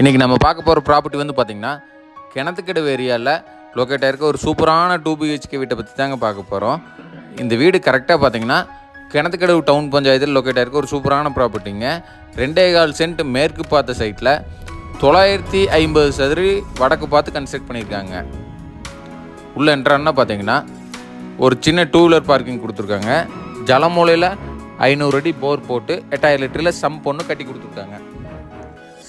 இன்றைக்கி நம்ம பார்க்க போகிற ப்ராப்பர்ட்டி வந்து பார்த்திங்கன்னா கிணத்துக்கடவு ஏரியாவில் லொக்கேட் ஆகிருக்க ஒரு சூப்பரான டூ பிஹெச்கே வீட்டை பற்றி தாங்க பார்க்க போகிறோம் இந்த வீடு கரெக்டாக பார்த்தீங்கன்னா கிணத்துக்கடவு டவுன் பஞ்சாயத்தில் லொக்கேட் ஆகிருக்க ஒரு சூப்பரான ப்ராப்பர்ட்டிங்க ரெண்டே கால் சென்ட் மேற்கு பார்த்த சைட்டில் தொள்ளாயிரத்தி ஐம்பது சதுரி வடக்கு பார்த்து கன்ஸ்ட்ரக்ட் பண்ணியிருக்காங்க. உள்ளே என்ட்ரான்னா பார்த்தீங்கன்னா ஒரு சின்ன டூ வீலர் பார்க்கிங் கொடுத்துருக்காங்க. ஜலமூலையில் ஐநூறு அடி போர் போட்டு எட்டாயிரம் லிட்டரில் சம் பொண்ணு கட்டி கொடுத்துருக்காங்க.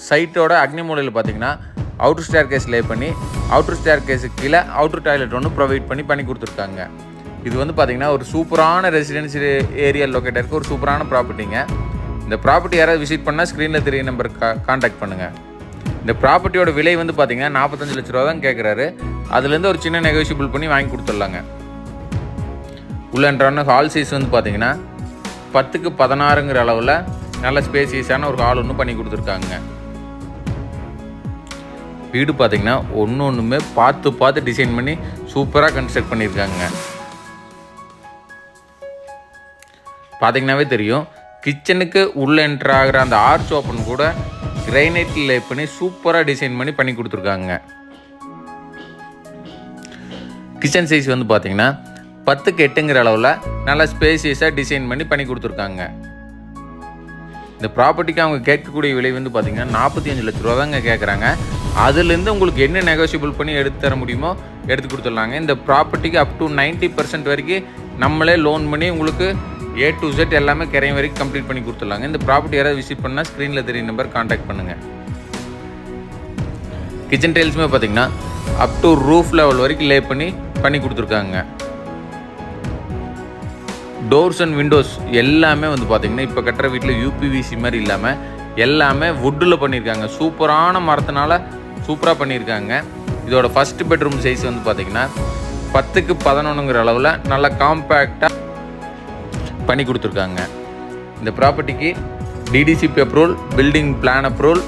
சைட்டோட அக்னி மூலையில் பார்த்தீங்கன்னா அவுட்டர் ஸ்டேர் கேஸ் லே பண்ணி அவுட்டர் ஸ்டேர் கேஸுக்கு கீழே அவுட்டர் டாய்லெட் ஒன்று ப்ரொவைட் பண்ணி பண்ணி கொடுத்துருக்காங்க. இது வந்து பார்த்திங்கன்னா ஒரு சூப்பரான ரெசிடென்சி ஏரியா லொக்கேட் இருக்க. ஒரு சூப்பரான ப்ராப்பர்ட்டிங்க இந்த ப்ராப்பர்ட்டி யாராவது விசிட் பண்ணால் ஸ்க்ரீனில் தெரிய நம்பர் கா காண்டாக்ட் பண்ணுங்கள் இந்த ப்ராப்பர்ட்டியோட விலை வந்து பார்த்தீங்கன்னா நாற்பத்தஞ்சு லட்ச ரூபா தான் கேட்குறாரு அதுலேருந்து ஒரு சின்ன நெகோஷியபிள் பண்ணி வாங்கி கொடுத்துட்லாங்க. உள்ளன்றான ஹால் சைஸ் வந்து பார்த்தீங்கன்னா பத்துக்கு பதினாறுங்கிற அளவில் நல்ல ஸ்பேசியஸான ஒரு ஹால் ஒன்று பண்ணி கொடுத்துருக்காங்க. வீடு பார்த்தீங்கன்னா ஒன்று ஒன்றுமே பார்த்து பார்த்து டிசைன் பண்ணி சூப்பராக கன்ஸ்ட்ரக்ட் பண்ணியிருக்காங்க. பார்த்தீங்கன்னாவே தெரியும். கிச்சனுக்கு உள்ளே என்ட்ரு ஆகிற அந்த ஆர்ச் ஓப்பன் கூட கிரைனைட்டில் லே பண்ணி சூப்பராக டிசைன் பண்ணி பண்ணி கொடுத்துருக்காங்க. கிச்சன் சைஸ் வந்து பார்த்தீங்கன்னா பத்துக்கு எட்டுங்கிற அளவில் நல்லா ஸ்பேசியஸாக டிசைன் பண்ணி பண்ணி கொடுத்துருக்காங்க. இந்த ப்ராப்பர்ட்டிக்கு அவங்க கேட்கக்கூடிய விலை வந்து பார்த்தீங்கன்னா நாற்பத்தி அஞ்சு லட்ச ரூபா தாங்க கேட்குறாங்க அதுலேருந்து உங்களுக்கு என்ன நெகோஷியபிள் பண்ணி எடுத்து தர முடியுமோ எடுத்து கொடுத்துடலாங்க. இந்த ப்ராப்பர்ட்டிக்கு அப் டு நைன்ட்டி பர்சன்ட் வரைக்கும் நம்மளே லோன் பண்ணி உங்களுக்கு ஏ டு ஜெட் எல்லாமே கிரையம் வரைக்கும் கம்ப்ளீட் பண்ணி கொடுத்துடலாங்க. இந்த ப்ராப்பர்ட்டி யாராவது விசிட் பண்ணால் ஸ்க்ரீனில் தெரிய நம்பர் காண்டாக்ட் பண்ணுங்கள் கிச்சன் டைல்ஸுமே பார்த்தீங்கன்னா அப் டு ரூஃப் லெவல் வரைக்கும் லே பண்ணி பண்ணி கொடுத்துருக்காங்க. டோர்ஸ் அண்ட் விண்டோஸ் எல்லாமே வந்து பார்த்தீங்கன்னா இப்போ கட்டுற வீட்டில் யூபிவிசி மாதிரி இல்லாமல் எல்லாமே வுட்டில் பண்ணியிருக்காங்க சூப்பரான மரத்தினால சூப்பராக பண்ணியிருக்காங்க. இதோட ஃபஸ்ட் பெட்ரூம் சைஸ் வந்து பார்த்திங்கன்னா பத்துக்கு பதினொன்றுங்கிற அளவில் நல்லா காம்பேக்டாக பண்ணி கொடுத்துருக்காங்க. இந்த ப்ராப்பர்ட்டிக்கு DTCP approval building plan approval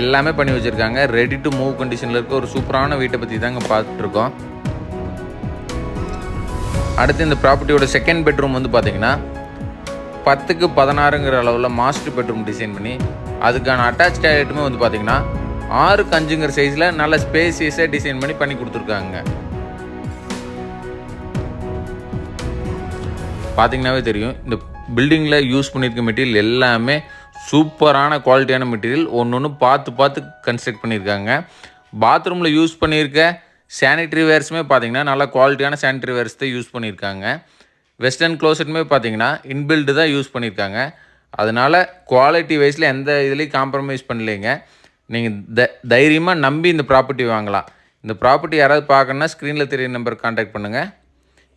எல்லாமே பண்ணி வச்சுருக்காங்க. ரெடி டு மூவ் கண்டிஷனில் இருக்க ஒரு சூப்பரான வீட்டை பற்றி தாங்க பார்த்துட்ருக்கோம். அடுத்து இந்த ப்ராப்பர்ட்டியோட செகண்ட் பெட்ரூம் வந்து பார்த்திங்கன்னா பத்துக்கு பதினாறுங்கிற அளவில் மாஸ்டர் பெட்ரூம் டிசைன் பண்ணி அதுக்கான அட்டாச் டாய்லெட்டுமே வந்து பார்த்திங்கன்னா ஆறுக்கு அஞ்சுங்கிற சைஸில் நல்ல ஸ்பேசியஸாக டிசைன் பண்ணி பண்ணி கொடுத்துருக்காங்க. பார்த்தீங்கன்னாவே தெரியும் இந்த பில்டிங்கில் யூஸ் பண்ணியிருக்க மெட்டீரியல் எல்லாமே சூப்பரான குவாலிட்டியான மெட்டீரியல் ஒன்று ஒன்று பார்த்து பார்த்து கன்ஸ்ட்ரக்ட் பண்ணியிருக்காங்க பாத்ரூமில் யூஸ் பண்ணியிருக்க சானிட்டரி வேர்ஸுமே பார்த்தீங்கன்னா நல்ல குவாலிட்டியான சானிட்டரி வேர்ஸ் தான் யூஸ் பண்ணியிருக்காங்க வெஸ்டர்ன் க்ளோசெட்டுமே பார்த்தீங்கன்னா இன்பில்டு தான் யூஸ் பண்ணியிருக்காங்க அதனால் குவாலிட்டி வைஸில் எந்த இதுலேயும் காம்ப்ரமைஸ் பண்ணலைங்க. நீங்கள் த தைரியமாக நம்பி இந்த ப்ராப்பர்ட்டி வாங்கலாம். இந்த ப்ராப்பர்ட்டி யாராவது பார்க்கணுன்னா ஸ்க்ரீனில் தெரிய நம்பர் காண்டாக்ட் பண்ணுங்கள்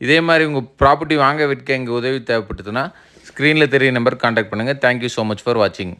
இதே மாதிரி உங்கள் ப்ராப்பர்ட்டி வாங்க விற்க எங்கள் உதவி தேவைப்பட்டதுன்னா ஸ்க்ரீனில் தெரிய நம்பர் காண்டாக்ட் பண்ணுங்கள் thank you so much for வாட்சிங்